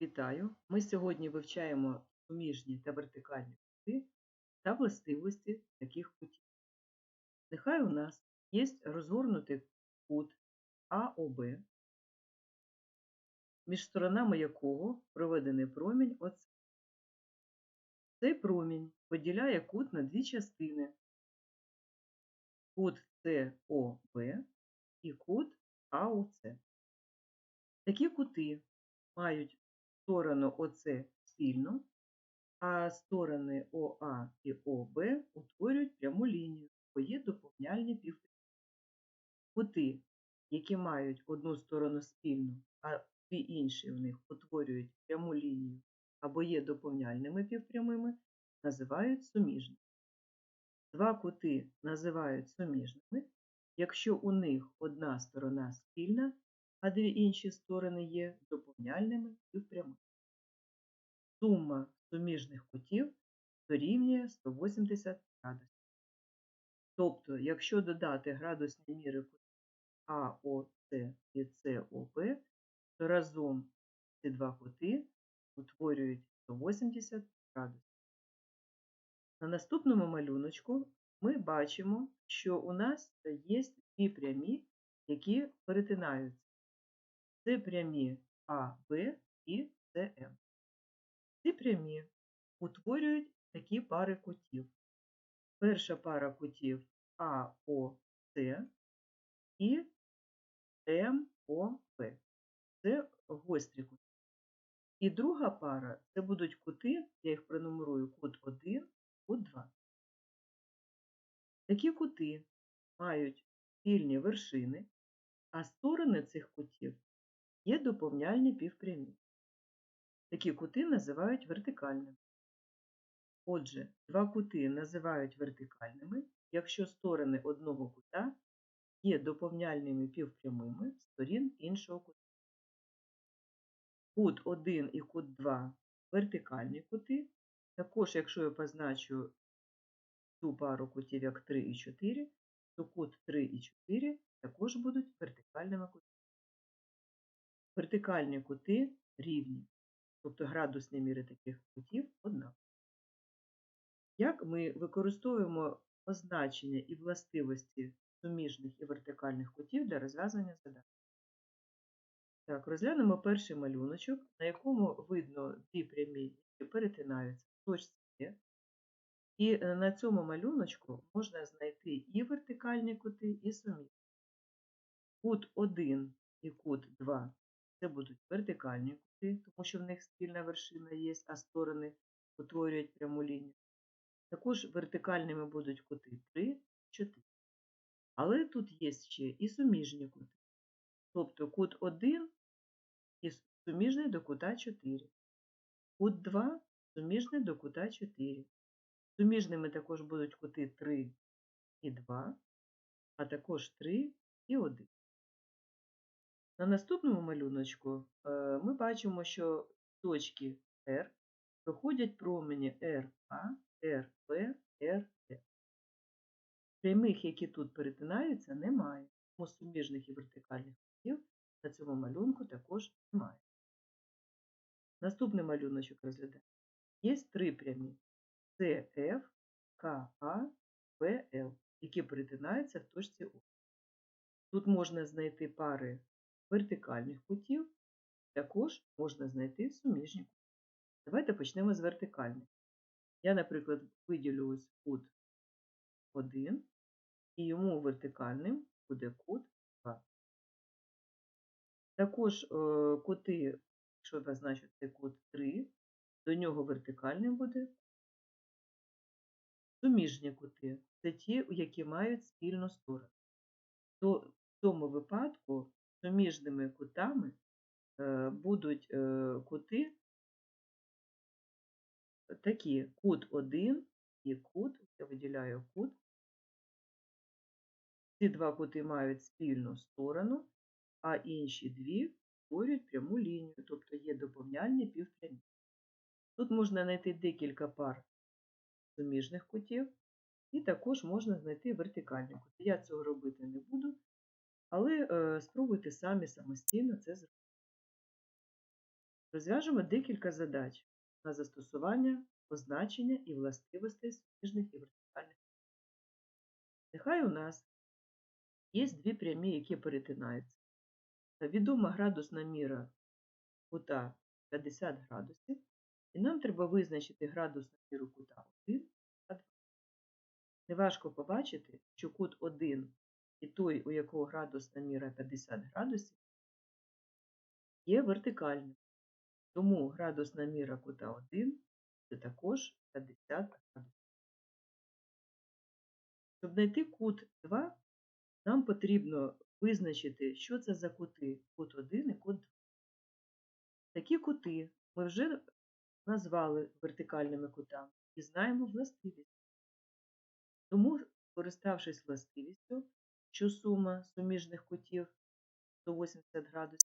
Вітаю! Ми сьогодні вивчаємо суміжні та вертикальні кути та властивості таких кутів. Нехай у нас є розгорнутий кут АОБ, між сторонами якого проведений промінь ОС. Цей промінь поділяє кут на дві частини: кут СОБ і кут АОЦ. Такі кути мають сторону ОС спільну, а сторони ОА і ОБ утворюють пряму лінію, бо є доповняльні півпрямі. Кути, які мають одну сторону спільну, а дві інші в них утворюють пряму лінію або є доповняльними півпрямими, називають суміжними. Два кути називають суміжними, якщо у них одна сторона спільна, а дві інші сторони є доповняльними півпрямими. Сума суміжних кутів дорівнює 180 градусів. Тобто, якщо додати градусні міри кутів АОЦ і СОБ, то разом ці два кути утворюють 180 градусів. На наступному малюночку ми бачимо, що у нас є дві прямі, які перетинаються. Це прямі АБ і СМ. Ці прямі утворюють такі пари кутів. Перша пара кутів АОЦ і МОП. Це гострі кути. І друга пара це будуть кути, я їх пронумерую кут 1, кут 2. Такі кути мають спільні вершини, а сторони цих кутів є доповняльні півпрямі. Такі кути називають вертикальними. Отже, два кути називають вертикальними, якщо сторони одного кута є доповняльними півпрямими сторін іншого кута. Кут 1 і кут 2 вертикальні кути. Також, якщо я позначу цю пару кутів як 3 і 4, то кут 3 і 4 також будуть вертикальними кутами. Вертикальні кути рівні, тобто градусні міри таких кутів однакові. Як ми використовуємо означення і властивості суміжних і вертикальних кутів для розв'язання задач? Так, розглянемо перший малюночок, на якому видно дві прямі, які перетинаються в точці С. І е, на цьому малюночку можна знайти і вертикальні кути, і суміжні. Кут 1 і кут 2 це будуть вертикальні кути, тому що в них спільна вершина є, а сторони утворюють пряму лінію. Також вертикальними будуть кути 3, 4. Але тут є ще і суміжні кути. Тобто кут 1 і суміжний до кута 4. Кут 2 суміжний до кута 4. Суміжними також будуть кути 3 і 2, а також 3 і 1. На наступному малюночку е, ми бачимо, що точки R проходять промені RA, RB, RD. Прямих, які тут перетинаються, немає. Тому суміжних і вертикальних кутів на цьому малюнку також немає. Наступний малюночок розглядаємо. Є три прямі CF, KA, BL, які перетинаються в точці О. Тут можна знайти пари вертикальних кутів, також можна знайти суміжні кути. Давайте почнемо з вертикальних. Я, наприклад, виділю ось кут 1, і йому вертикальним буде кут 2. Також е, кути, якщо я позначу цей кут 3, до нього вертикальним буде. Суміжні кути це ті, які мають спільну сторону. То в цьому випадку суміжними кутами е, будуть е, кути такі кут 1 і кут, я виділяю кут. Ці два кути мають спільну сторону, а інші дві створюють пряму лінію, тобто є доповняльні півпрямі. Тут можна знайти декілька пар суміжних кутів, і також можна знайти вертикальні кути. Я цього робити не буду, але е, спробуйте самі самостійно це зробити. Розв'яжемо декілька задач на застосування, позначення і властивостей суміжних і вертикальних. Нехай у нас є дві прямі, які перетинаються. Відома градусна міра кута 50 градусів, і нам треба визначити градусну міру кута 1 та 2. Неважко побачити, що кут 1 і той, у якого градусна міра 50 градусів, є вертикальним. Тому градусна міра кута 1 це також 50 градусів. Щоб знайти кут 2, нам потрібно визначити, що це за кути кут 1 і кут 2. Такі кути ми вже назвали вертикальними кутами і знаємо властивість. Тому, скориставшись властивістю, що сума суміжних кутів 180 градусів,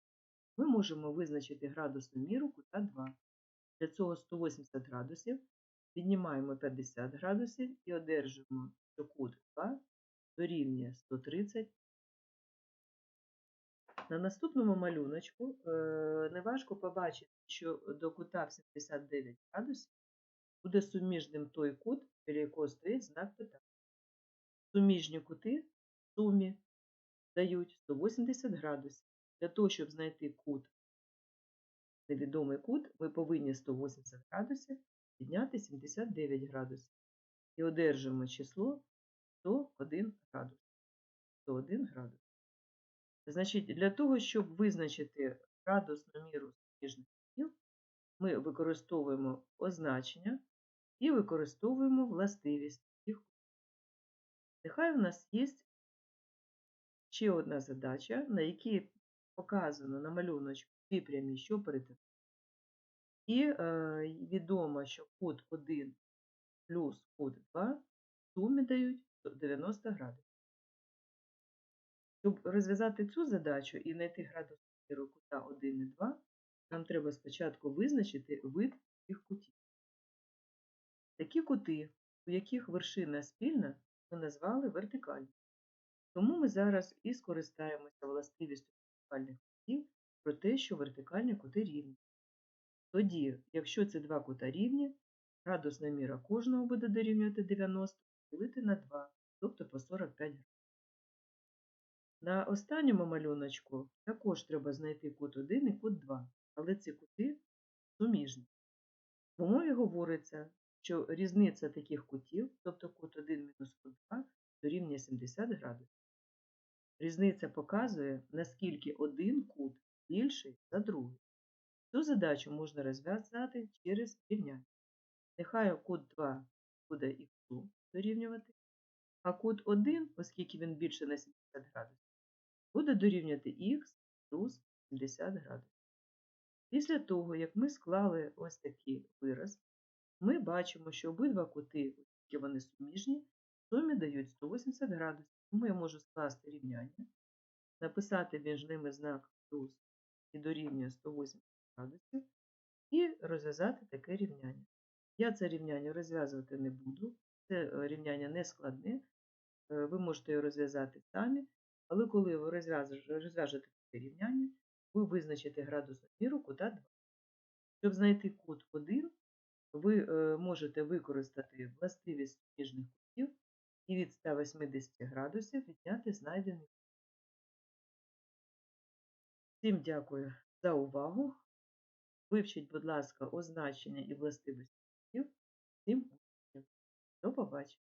ми можемо визначити градусну міру кута 2. Для цього 180 градусів віднімаємо 50 градусів і одержимо, що кут 2 дорівнює 130. На наступному малюночку е, неважко побачити, що до кута в 79 градусів буде суміжним той кут, біля якого стоїть знак питання. Суміжні кути сумі дають 180 градусів. Для того, щоб знайти кут, невідомий кут, ми повинні 180 градусів підняти 79 градусів. І одержимо число 101 градус. 101 градус. Значить, для того, щоб визначити градусну міру суміжних кутів, ми використовуємо означення і використовуємо властивість. Нехай у нас є ще одна задача, на якій показано на малюночку дві прямі, що перетинають. І е, відомо, що кут 1 плюс кут 2 в сумі дають 90 градусів. Щоб розв'язати цю задачу і знайти градусну міру кута 1 і 2, нам треба спочатку визначити вид цих кутів. Такі кути, у яких вершина спільна, ми назвали вертикальні. Тому ми зараз і скористаємося властивістю вертикальних кутів про те, що вертикальні кути рівні. Тоді, якщо ці два кута рівні, градусна міра кожного буде дорівнювати 90 ділити на 2, тобто по 45 градусів. На останньому малюночку також треба знайти кут 1 і кут 2, але ці кути суміжні. В умові говориться, що різниця таких кутів, тобто кут 1 мінус кут 2, дорівнює 70 градусів. Різниця показує, наскільки один кут більший за другий. Цю задачу можна розв'язати через рівняння. Нехай кут 2 буде х дорівнювати, а кут 1, оскільки він більше на 70 градусів, буде дорівнювати х плюс 70 градусів. Після того, як ми склали ось такий вираз, ми бачимо, що обидва кути, оскільки вони суміжні, в сумі дають 180 градусів. Тому я можу скласти рівняння, написати між ними знак плюс і дорівнює 180 градусів, і розв'язати таке рівняння. Я це рівняння розв'язувати не буду, це е, рівняння не складне, е, ви можете його розв'язати самі, але коли ви розв'яжете таке рівняння, ви визначите градусну міру кута 2. Щоб знайти кут 1, ви е, можете використати властивість ніжних кутів і від 180 градусів відняти знайдений. Всім дякую за увагу. Вивчіть, будь ласка, означення і властивості. Всім. До побачення.